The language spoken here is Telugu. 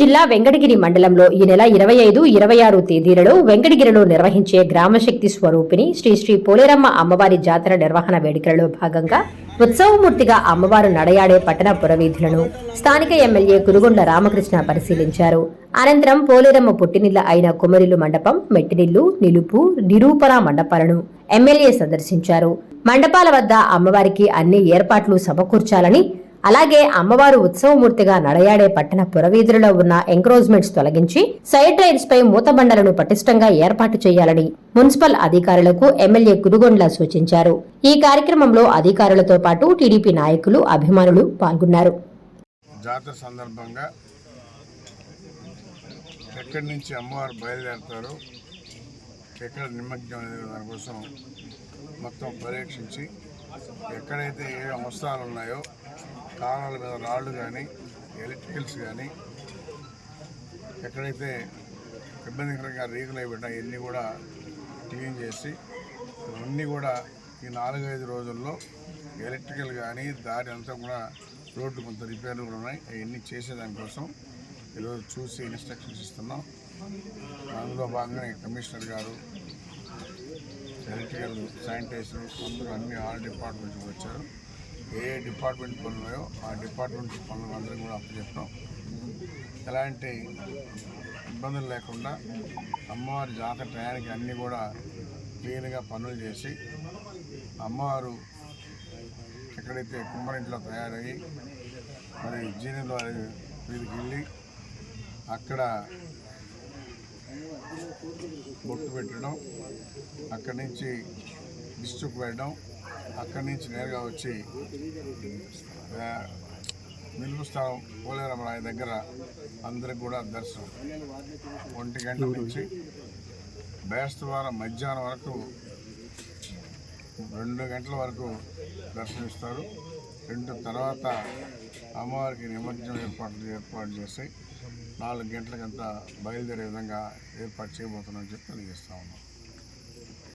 జిల్లా వెంకటగిరి మండలంలో ఈ నెల ఇరవై ఐదు ఇరవై ఆరు తేదీలలో వెంకటగిరిలో నిర్వహించే గ్రామశక్తి స్వరూపిణి శ్రీ శ్రీ పోలేరమ్మ అమ్మవారి జాతర నిర్వహణ వేడుకలలో భాగంగా ఉత్సవమూర్తిగా అమ్మవారు నడయాడే పట్టణ పురవీధులను స్థానిక ఎమ్మెల్యే కురుగొండ రామకృష్ణ పరిశీలించారు. అనంతరం పోలేరమ్మ పుట్టినిల్ల అయిన కుమరిలు మండపం మెట్టినిల్లు నిలుపు నిరూపణ మండపాలను ఎమ్మెల్యే సందర్శించారు. మండపాల వద్ద అమ్మవారికి అన్ని ఏర్పాట్లు సమకూర్చాలని అలాగే అమ్మవారు ఉత్సవమూర్తిగా నడయాడే పట్టణ పురవీధులలో ఉన్న ఎంక్రోజ్మెంట్స్ తొలగించి సైడ్ రైల్స్ పై మూతబండలను పటిష్టంగా ఏర్పాటు చేయాలని మున్సిపల్ అధికారులకు ఎమ్మెల్యే కురుగొండ్ల సూచించారు. ఈ కార్యక్రమంలో అధికారులతో పాటు టీడీపీ నాయకులు అభిమానులు పాల్గొన్నారు. జాతర సందర్భంగా ఎక్కడి నుంచి అమ్మవారు బయలుదేరతారు ఎక్కడ నిమగ్నం అనేది దానికోసం మొత్తం పరీక్షించి ఎక్కడైతే ఏ అవసరాలు ఉన్నాయో కారణాల మీద రాళ్ళు కానీ ఎలక్ట్రికల్స్ కానీ ఎక్కడైతే ఇబ్బందికరంగా రీకులు అయిపోయినా ఇవన్నీ కూడా క్లీన్ చేసి ఇవన్నీ కూడా ఈ నాలుగైదు రోజుల్లో ఎలక్ట్రికల్ కానీ దారి అంతా కూడా రోడ్డు కొంత రిపేర్లు కూడా ఉన్నాయి. అవన్నీ చేసేదానికోసం ఈరోజు చూసి ఇన్స్ట్రక్షన్స్ ఇస్తున్నాం. అందులో భాగంగా కమిషనర్ గారు ఎలక్ట్రికల్ శానిటైజర్ అందరూ అన్ని ఆల్ డిపార్ట్మెంట్స్ వచ్చారు. ఏ డిపార్ట్మెంట్ పనులు ఉన్నాయో ఆ డిపార్ట్మెంట్ పనులు అందరం కూడా అప్పచెప్పాం ఎలాంటి ఇబ్బందులు లేకుండా అమ్మవారి జాతర టయానికి అన్నీ కూడా క్లీన్గా పనులు చేసి అమ్మవారు ఎక్కడైతే కుమ్మరింట్లో తయారయ్యి మరి జీవితంలో వీరికి వెళ్ళి అక్కడ బొట్టు పెట్టడం అక్కడి నుంచి డిస్ట్రిక్ట్ వెళ్ళడం అక్కడి నుంచి నేరుగా వచ్చి ఆ, నిలుపు స్థలం పోలేరమరాయ దగ్గర అందరికి కూడా దర్శనం. ఒంటి గంట నుంచి బేస్తవారం మధ్యాహ్నం వరకు రెండు గంటల వరకు దర్శనమిస్తారు. రెండు తర్వాత అమ్మవారికి నిమజ్జనం ఏర్పాట్లు ఏర్పాటు చేసి నాలుగు గంటలకంతా బయలుదేరే విధంగా ఏర్పాటు చేయబోతున్నామని చెప్పి తెలియజేస్తా ఉన్నాం.